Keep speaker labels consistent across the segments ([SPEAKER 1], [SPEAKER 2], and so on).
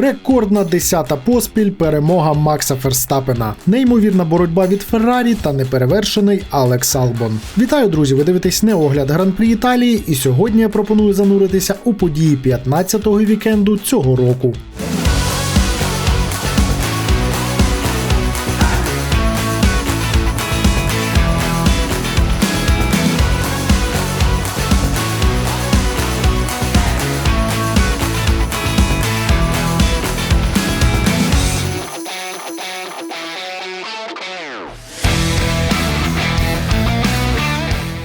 [SPEAKER 1] Рекордна десята поспіль перемога Макса Ферстапена. Неймовірна боротьба від Феррарі та неперевершений Алекс Албон. Вітаю, друзі! Ви дивитесь неогляд Гран-прі Італії, і сьогодні я пропоную зануритися у події 15-го вікенду цього року.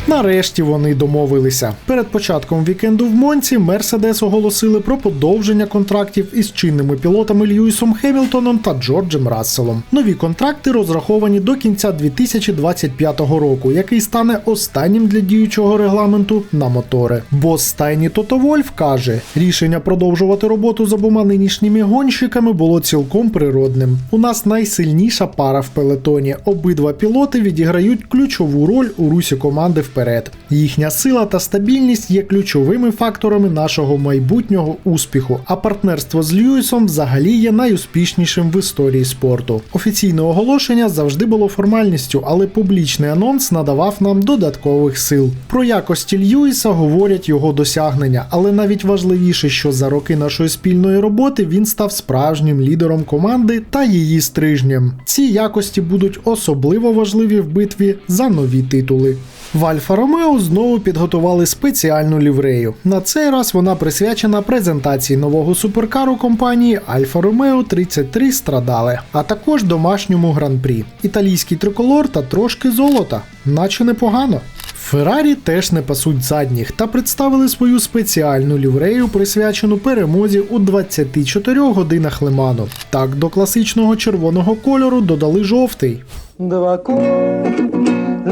[SPEAKER 1] Нарешті вони домовилися. Перед початком вікенду в Монці Мерседес оголосили про подовження контрактів із чинними пілотами Льюісом Хемілтоном та Джорджем Расселом. Нові контракти розраховані до кінця 2025 року, який стане останнім для діючого регламенту на мотори. Бос стайні Тото Вольф каже, рішення продовжувати роботу з обома нинішніми гонщиками було цілком природним. У нас найсильніша пара в пелетоні. Обидва пілоти відіграють ключову роль у русі команди вперед. Їхня сила та стабільність є ключовими факторами нашого майбутнього успіху. А партнерство з Льюісом взагалі є найуспішнішим в історії спорту. Офіційне оголошення завжди було формальністю, але публічний анонс надавав нам додаткових сил. Про якості Льюіса говорять його досягнення, але навіть важливіше, що за роки нашої спільної роботи він став справжнім лідером команди та її стрижнем. Ці якості будуть особливо важливі в битві за нові титули. В Альфа Ромео знову підготували спеціальну ліврею. На цей раз вона присвячена презентації нового суперкару компанії Альфа Ромео 33 страдали, а також домашньому гран-прі. Італійський триколор та трошки золота, наче непогано. Феррарі теж не пасуть задніх та представили свою спеціальну ліврею, присвячену перемозі у 24 годинах Лиману. Так до класичного червоного кольору додали жовтий.
[SPEAKER 2] Два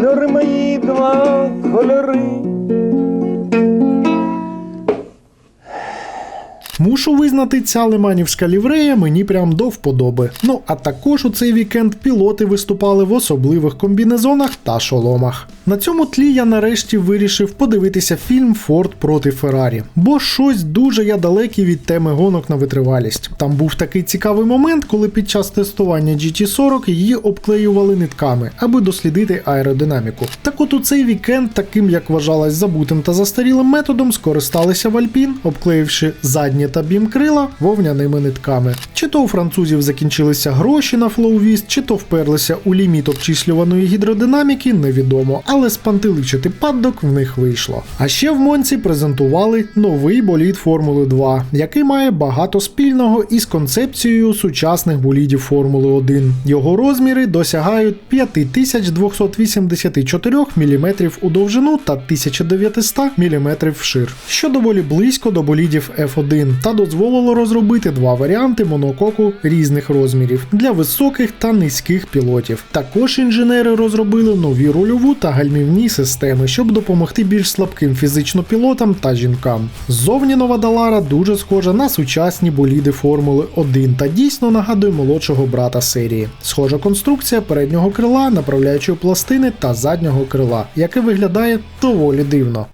[SPEAKER 2] кольори мої, два кольори.
[SPEAKER 1] Мушу визнати, ця лиманівська ліврея мені прям до вподоби. Ну а також у цей вікенд пілоти виступали в особливих комбінезонах та шоломах. На цьому тлі я нарешті вирішив подивитися фільм Форд проти Феррарі, бо щось дуже я далекий від теми гонок на витривалість. Там був такий цікавий момент, коли під час тестування GT40 її обклеювали нитками, аби дослідити аеродинаміку. Так от у цей вікенд, таким як вважалось забутим та застарілим методом, скористалися в Альпін, обклеївши задні та бімкрила вовняними нитками. Чи то у французів закінчилися гроші на флоувіст, чи то вперлися у ліміт обчислюваної гідродинаміки, невідомо, але спантеличити паддок в них вийшло. А ще в Монці презентували новий болід Формули 2, який має багато спільного із концепцією сучасних болідів Формули 1. Його розміри досягають 5284 мм у довжину та 1900 мм вшир, що доволі близько до болідів F1 та дозволило розробити два варіанти монококу різних розмірів для високих та низьких пілотів. Також інженери розробили нові рульову та гальмівні системи, щоб допомогти більш слабким фізично пілотам та жінкам. Ззовні нова Далара дуже схожа на сучасні боліди Формули 1 та дійсно нагадує молодшого брата серії. Схожа конструкція переднього крила, направляючої пластини та заднього крила, яке виглядає доволі дивно.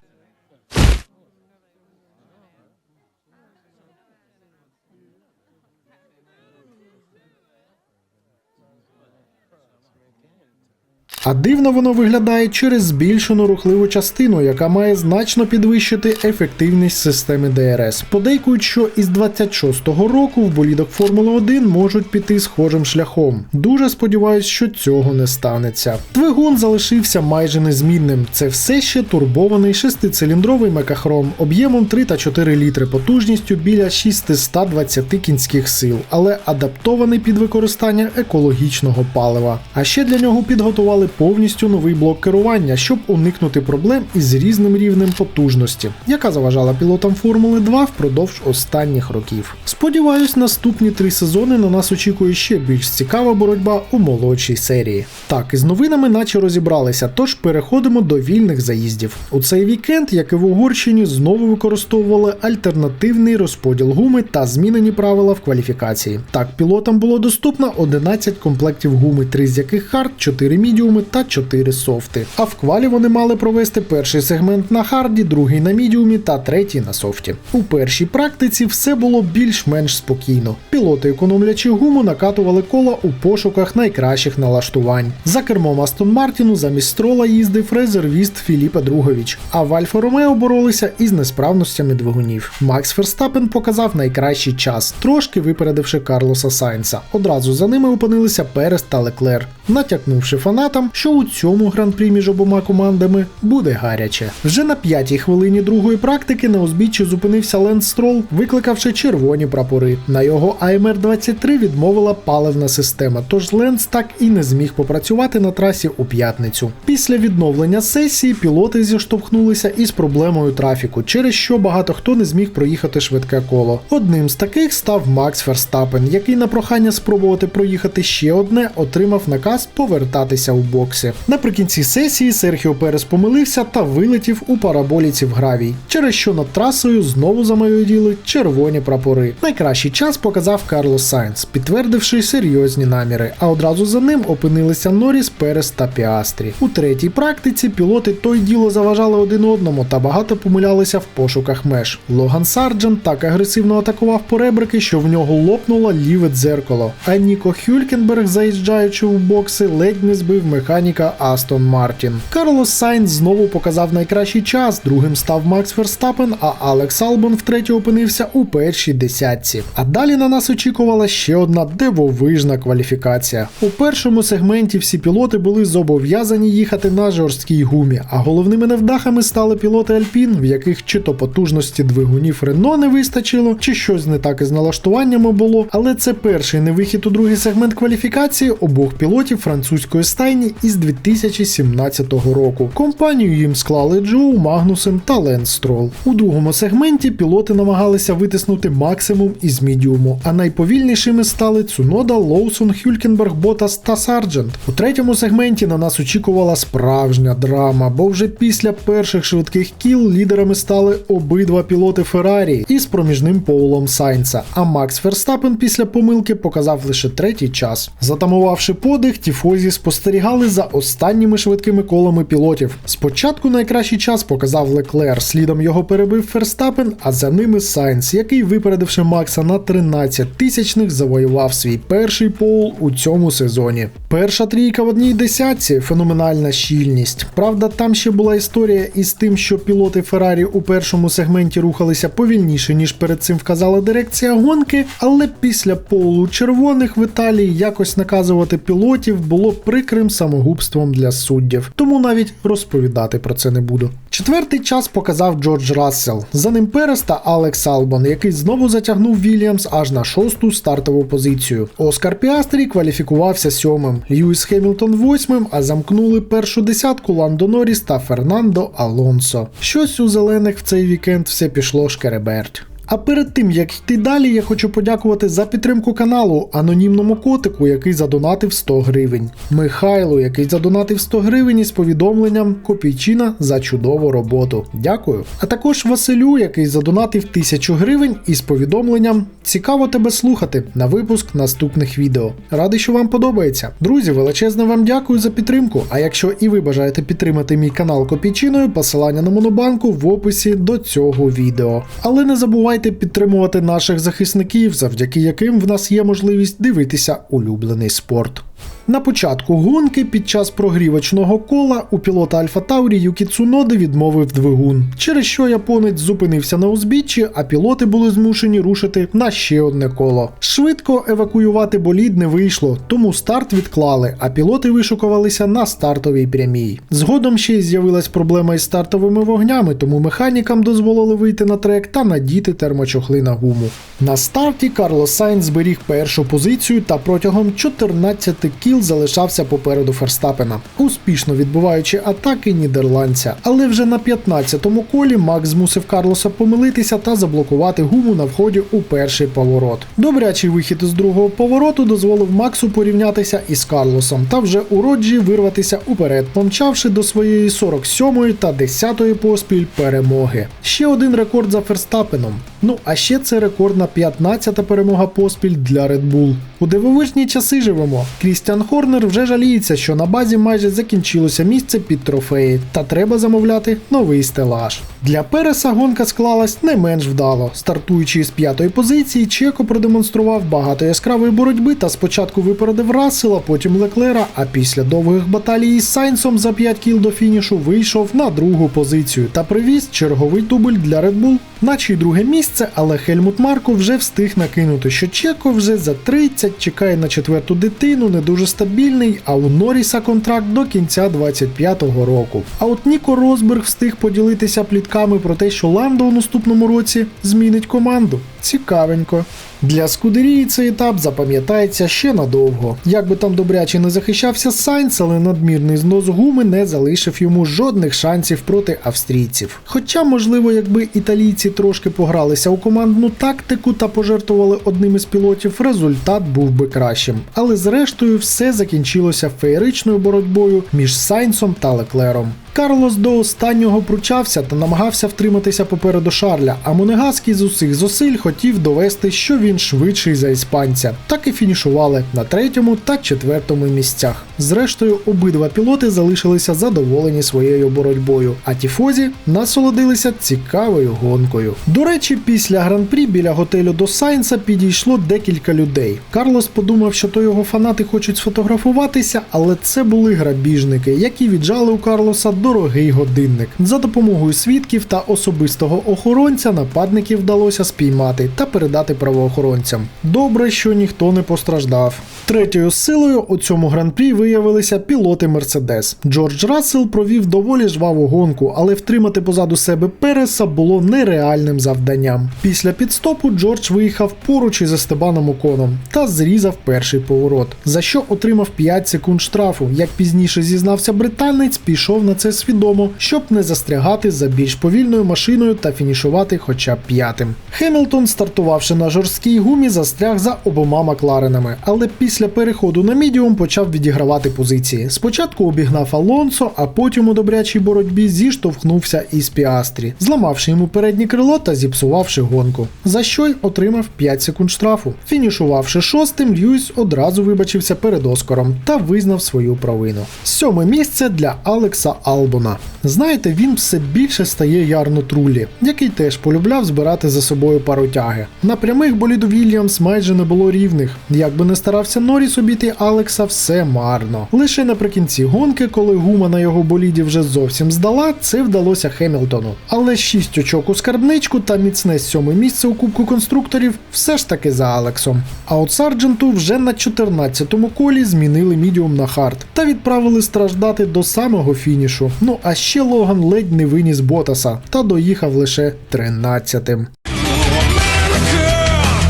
[SPEAKER 1] А дивно воно виглядає через збільшену рухливу частину, яка має значно підвищити ефективність системи ДРС. Подейкують, що із 26-го року в болідах Формули 1 можуть піти схожим шляхом. Дуже сподіваюсь, що цього не станеться. Двигун залишився майже незмінним. Це все ще турбований шестициліндровий мекахром об'ємом 3 та 4 літри, потужністю біля 620 кінських сил, але адаптований під використання екологічного палива. А ще для нього підготували повністю новий блок керування, щоб уникнути проблем із різним рівнем потужності, яка заважала пілотам Формули 2 впродовж останніх років. Сподіваюсь, наступні три сезони на нас очікує ще більш цікава боротьба у молодшій серії. Так, із новинами наче розібралися, тож переходимо до вільних заїздів. У цей вікенд, як і в Угорщині, знову використовували альтернативний розподіл гуми та змінені правила в кваліфікації. Так, пілотам було доступно 11 комплектів гуми, три з яких хард, 4 мідіуми та 4 софти. А в квалі вони мали провести перший сегмент на харді, другий на мідіумі та третій на софті. У першій практиці все було більш-менш спокійно. Пілоти, економлячи гуму, накатували кола у пошуках найкращих налаштувань. За кермом Астон Мартіну замість строла їздив резервіст Філіпа Другович, а в Альфа Ромео боролися із несправностями двигунів. Макс Ферстапен показав найкращий час, трошки випередивши Карлоса Сайнса. Одразу за ними опинилися Перес та Леклер, натякнувши фанатам, що у цьому гран-прі між обома командами буде гаряче. Вже на п'ятій хвилині другої практики на узбіччі зупинився Ленс Строл, викликавши червоні прапори. На його АМР 23 відмовила паливна система, тож Ленс так і не зміг попрацювати на трасі у п'ятницю. Після відновлення сесії пілоти зіштовхнулися із проблемою трафіку, через що багато хто не зміг проїхати швидке коло. Одним з таких став Макс Ферстапен, який на прохання спробувати проїхати ще одне отримав наказ повертатися у бокси. Наприкінці сесії Серхіо Перес помилився та вилетів у параболіці в гравій, через що над трасою знову замайоріли червоні прапори. Найкращий час показав Карлос Сайнс, підтвердивши серйозні наміри. А одразу за ним опинилися Норріс, Перес та Піастрі. У третій практиці пілоти то й діло заважали один одному та багато помилялися в пошуках меж. Логан Сарджен так агресивно атакував поребрики, що в нього лопнуло ліве дзеркало. А Ніко Хюлькенберг, заїжджаючи у бокси, ледь не збив механіка Астон Мартін. Карлос Сайнс знову показав найкращий час. Другим став Макс Ферстапен, а Алекс Албон втретє опинився у першій десятці. А далі на нас очікувала ще одна дивовижна кваліфікація. У першому сегменті всі пілоти були зобов'язані їхати на жорсткій гумі, а головними невдахами стали пілоти Альпін, в яких чи то потужності двигунів Рено не вистачило, чи щось не так із налаштуваннями було. Але це перший невихід у другий сегмент кваліфікації обох пілотів французької стайні із 2017 року. Компанію їм склали Джоу Магнусен та Ленс Строл. У другому сегменті пілоти намагалися витиснути максимум із мідіуму, а найповільнішими стали Цунода, Лоусон, Хюлькенберг, Ботас та Сарджент. У третьому сегменті на нас очікувала справжня драма, бо вже після перших швидких кіл лідерами стали обидва пілоти Феррарі із проміжним Поулом Сайнца. А Макс Ферстапен після помилки показав лише третій час. Затамувавши подих, тіфозі спостерігали за останніми швидкими колами пілотів. Спочатку найкращий час показав Леклер, слідом його перебив Ферстапен, а за ними Сайнс, який, випередивши Макса на 13 тисячних, завоював свій перший поул у цьому сезоні. Перша трійка в одній десятці феноменальна щільність. Правда, там ще була історія із тим, що пілоти Феррарі у першому сегменті рухалися повільніше, ніж перед цим вказала дирекція гонки, але після поулу червоних в Італії якось наказувати пілотів було прикрим самогубством для суддів. Тому навіть розповідати про це не буду. Четвертий час показав Джордж Рассел. За ним Перес та Алекс Албон, який знову затягнув Вільямс аж на шосту стартову позицію. Оскар Піастрі кваліфікувався сьомим, Льюіс Хемілтон восьмим, а замкнули першу десятку Ландо Норріс та Фернандо Алонсо. Щось у зелених в цей вікенд все пішло шкереберть. А перед тим як йти далі, я хочу подякувати за підтримку каналу анонімному котику, який задонатив 100 гривень, Михайлу, який задонатив 100 гривень із повідомленням Копійчина за чудову роботу. Дякую. А також Василю, який задонатив 1000 гривень із повідомленням Цікаво тебе слухати на випуск наступних відео. Радий, що вам подобається. Друзі, величезне вам дякую за підтримку. А якщо і ви бажаєте підтримати мій канал Копійчиною, посилання на монобанку в описі до цього відео. Але не забувайте підтримувати наших захисників, завдяки яким в нас є можливість дивитися улюблений спорт. На початку гонки під час прогрівочного кола у пілота Альфа Таурі Юкі Цуноди відмовив двигун, через що японець зупинився на узбіччі, а пілоти були змушені рушити на ще одне коло. Швидко евакуювати болід не вийшло, тому старт відклали, а пілоти вишукувалися на стартовій прямій. Згодом ще й з'явилась проблема із стартовими вогнями, тому механікам дозволили вийти на трек та надіти термочохли на гуму. На старті Карлос Сайнс зберіг першу позицію та протягом 14 кіл залишався попереду Ферстапена, успішно відбуваючи атаки нідерландця. Але вже на 15-му колі Макс змусив Карлоса помилитися та заблокувати гуму на вході у перший поворот. Добрячий вихід з другого повороту дозволив Максу порівнятися із Карлосом та вже у роджі вирватися уперед, помчавши до своєї 47-ї та 10-ї поспіль перемоги. Ще один рекорд за Ферстапеном. Ну а ще це рекордна 15-та перемога поспіль для Red Bull. У дивовижні часи живемо. Крістіан Хорнер вже жаліється, що на базі майже закінчилося місце під трофеї, та треба замовляти новий стелаж. Для Переса гонка склалась не менш вдало. Стартуючи з п'ятої позиції, Чеко продемонстрував багато яскравої боротьби та спочатку випередив Рассела, потім Леклера, а після довгих баталій із Сайнсом за 5 кіл до фінішу вийшов на другу позицію та привіз черговий дубль для Red Bull. Наче й друге місце, але Хельмут Марко вже встиг накинути, що Чеко вже за 30 чекає на четверту дитину, не дуже стабільний, а у Норріса контракт до кінця 25-го року. А от Ніко Росберг встиг поділитися плітками про те, що Ландо у наступному році змінить команду. Цікавенько. Для Скудерії цей етап запам'ятається ще надовго. Як би там добряче не захищався Сайнц, але надмірний знос гуми не залишив йому жодних шансів проти австрійців. Хоча, можливо, якби італійці трошки погралися у командну тактику та пожертвували одним із пілотів, результат був би кращим. Але зрештою все закінчилося феєричною боротьбою між Сайнсом та Леклером. Карлос до останнього пручався та намагався втриматися попереду Шарля, а Монегаський з усіх зусиль хотів довести, що він швидший за іспанця. Так і фінішували на третьому та четвертому місцях. Зрештою, обидва пілоти залишилися задоволені своєю боротьбою, а тіфозі насолодилися цікавою гонкою. До речі, після гран-прі біля готелю до Сайнса підійшло декілька людей. Карлос подумав, що то його фанати хочуть сфотографуватися, але це були грабіжники, які віджали у Карлоса дорогий годинник. За допомогою свідків та особистого охоронця нападників вдалося спіймати та передати правоохоронцям. Добре, що ніхто не постраждав. Третьою силою у цьому гран-прі виявилися пілоти Мерседес. Джордж Рассел провів доволі жваву гонку, але втримати позаду себе Переса було нереальним завданням. Після підстопу Джордж виїхав поруч із Естебаном Оконом та зрізав перший поворот, за що отримав 5 секунд штрафу. Як пізніше зізнався британець, пішов на це свідомо, щоб не застрягати за більш повільною машиною та фінішувати хоча б п'ятим. Хемілтон, стартувавши на жорсткій гумі, застряг за обома Макларенами, але після переходу на мідіум почав відігравати позиції. Спочатку обігнав Алонсо, а потім у добрячій боротьбі зіштовхнувся із Піастрі, зламавши йому переднє крило та зіпсувавши гонку. За що й отримав 5 секунд штрафу. Фінішувавши шостим, Льюіс одразу вибачився перед Оскаром та визнав свою провину. Сьоме місце для Алекса Албона. Знаєте, він все більше стає ярно трулі, який теж полюбляв збирати за собою паротяги. На прямих боліду Вільямс майже не було рівних. Якби не старався Норріс обійти Алекса, все марно. Лише наприкінці гонки, коли гума на його боліді вже зовсім здала, це вдалося Хемілтону. Але 6 очок у скарбничку та міцне сьоме місце у Кубку конструкторів все ж таки за Алексом. А от Сардженту вже на 14-му колі змінили мідіум на хард та відправили страждати до самого фінішу. Ну а ще Логан ледь не виніс Ботаса та доїхав лише 13-тим.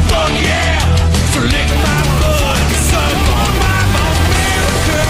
[SPEAKER 3] Fuck yeah! So lick my blood, son, for my America!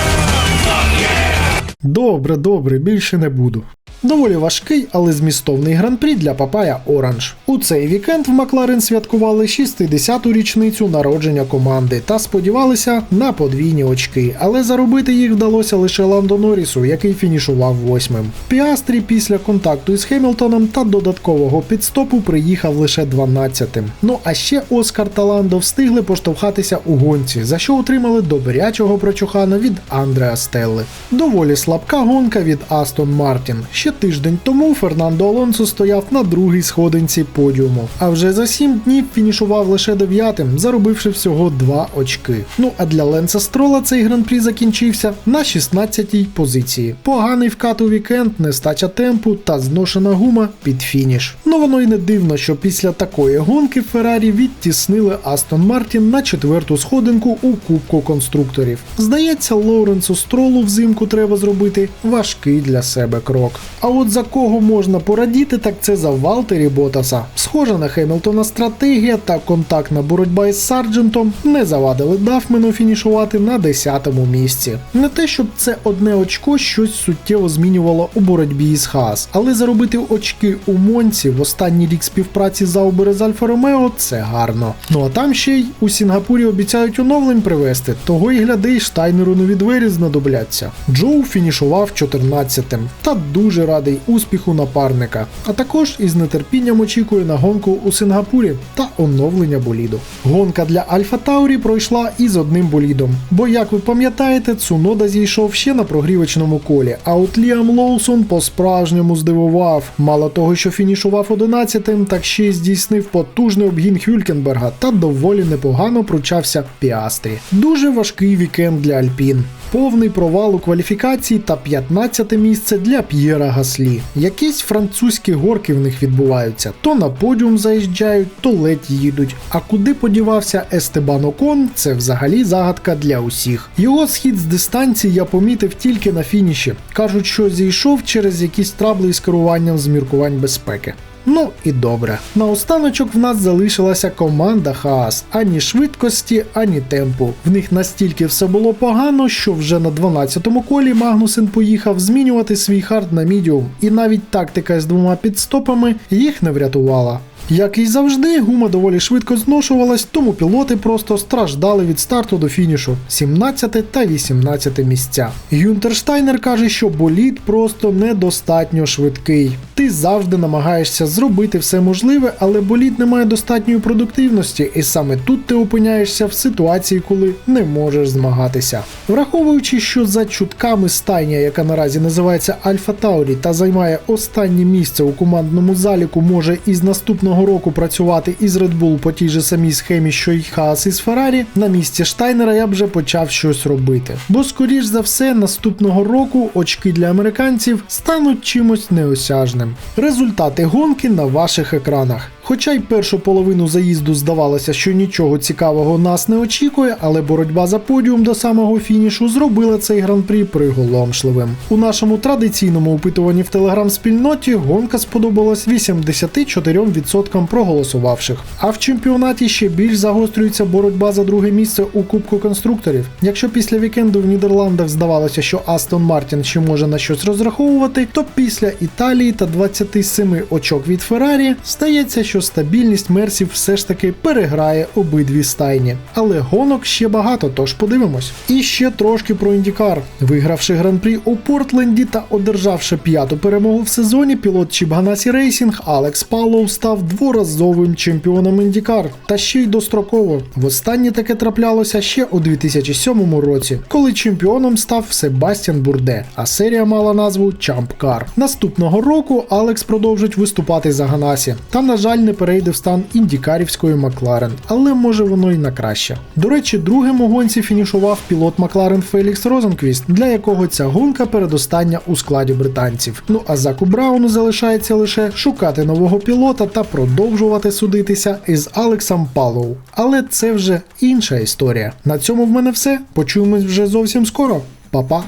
[SPEAKER 3] Fuck yeah!
[SPEAKER 1] Добре, добре, більше не буду. Доволі важкий, але змістовний гран-прі для Папая Оранж. У цей вікенд в Макларен святкували 60-ту річницю народження команди та сподівалися на подвійні очки, але заробити їх вдалося лише Ландо Норрісу, який фінішував восьмим. Піастрі після контакту із Хемілтоном та додаткового підстопу приїхав лише 12-тим. Ну а ще Оскар та Ландо встигли поштовхатися у гонці, за що отримали добрячого прочухана від Андреа Стелли. Доволі слабка гонка від Астон Мартін. Ще тиждень тому Фернандо Алонсо стояв на другій сходинці подіуму, а вже за сім днів фінішував лише дев'ятим, заробивши всього два очки. Ну а для Ленса Строла цей гран-прі закінчився на 16-й позиції. Поганий вкат у вікенд, нестача темпу та зношена гума під фініш. Ну воно й не дивно, що після такої гонки Феррарі відтіснили Астон Мартін на четверту сходинку у Кубку конструкторів. Здається, Лоуренсу Стролу взимку треба зробити важкий для себе крок. А от за кого можна порадіти, так це за Валтері Ботаса. Схожа на Хемілтона стратегія та контактна боротьба із Сарджентом не завадили Дафмену фінішувати на 10-му місці. Не те, щоб це одне очко щось суттєво змінювало у боротьбі із Хаас, але заробити очки у Монці в останній рік співпраці Заубери з Альфа Ромео це гарно. Ну а там ще й у Сінгапурі обіцяють оновлень привезти, того й гляди, Штайнеру нові двері знадобляться. Джоу фінішував 14-тим та дуже радий успіху напарника, а також із нетерпінням очікує на гонку у Сингапурі та оновлення боліду. Гонка для Альфа Таурі пройшла із одним болідом, бо, як ви пам'ятаєте, Цунода зійшов ще на прогрівочному колі, а от Ліам Лоусон по-справжньому здивував. Мало того, що фінішував 11-тим, так ще й здійснив потужний обгін Хюлькенберга та доволі непогано пручався Піастрі. Дуже важкий вікенд для Альпін. Повний провал у кваліфікації та 15 місце для П'єра Гаслі. Якісь французькі горки в них відбуваються. То на подіум заїжджають, то ледь їдуть. А куди подівався Естебан Окон, це взагалі загадка для усіх. Його схід з дистанції я помітив тільки на фініші. Кажуть, що зійшов через якісь трабли із керуванням з міркувань безпеки. Ну і добре. Наостаночок в нас залишилася команда Хаас. Ані швидкості, ані темпу. В них настільки все було погано, що вже на 12-му колі Магнусен поїхав змінювати свій хард на мідіум, і навіть тактика з двома підстопами їх не врятувала. Як і завжди, гума доволі швидко зношувалась, тому пілоти просто страждали від старту до фінішу 17 та 18 місця. Гюнтер Штайнер каже, що болід просто недостатньо швидкий. Ти завжди намагаєшся зробити все можливе, але болід не має достатньої продуктивності, і саме тут ти опиняєшся в ситуації, коли не можеш змагатися. Враховуючи, що за чутками стайня, яка наразі називається Альфа Таурі та займає останнє місце у командному заліку, може із наступного року працювати із Red Bull по тій же самій схемі, що й Хаас із Феррарі, на місці Штайнера я б вже почав щось робити. Бо, скоріш за все, наступного року очки для американців стануть чимось неосяжним. Результати гонки на ваших екранах. Хоча й першу половину заїзду здавалося, що нічого цікавого нас не очікує, але боротьба за подіум до самого фінішу зробила цей гран-прі приголомшливим. У нашому традиційному опитуванні в телеграм-спільноті гонка сподобалась 84% проголосувавших. А в чемпіонаті ще більш загострюється боротьба за друге місце у Кубку конструкторів. Якщо після вікенду в Нідерландах здавалося, що Астон Мартін ще може на щось розраховувати, то після Італії та 27 очок від Феррарі стається, що стабільність мерсів все ж таки переграє обидві стайні. Але гонок ще багато, тож подивимось. І ще трошки про індікар. Вигравши гран-прі у Портленді та одержавши п'яту перемогу в сезоні, пілот Чібганасі Рейсінг Алекс Паллоу став дворазовим чемпіоном індікар. Та ще й достроково. Востаннє таке траплялося ще у 2007 році, коли чемпіоном став Себастьян Бурде, а серія мала назву Car. Наступного року Алекс продовжить виступати за Ганасі. Та, на жаль, не перейде в стан індікарівської Макларен, але може воно й на краще. До речі, другим у гонці фінішував пілот Макларен Фелікс Розенквіст, для якого ця гонка передостання у складі британців. Ну а Заку Брауну залишається лише шукати нового пілота та продовжувати судитися із Алексом Палоу. Але це вже інша історія. На цьому в мене все. Почуємось вже зовсім скоро. Па-па!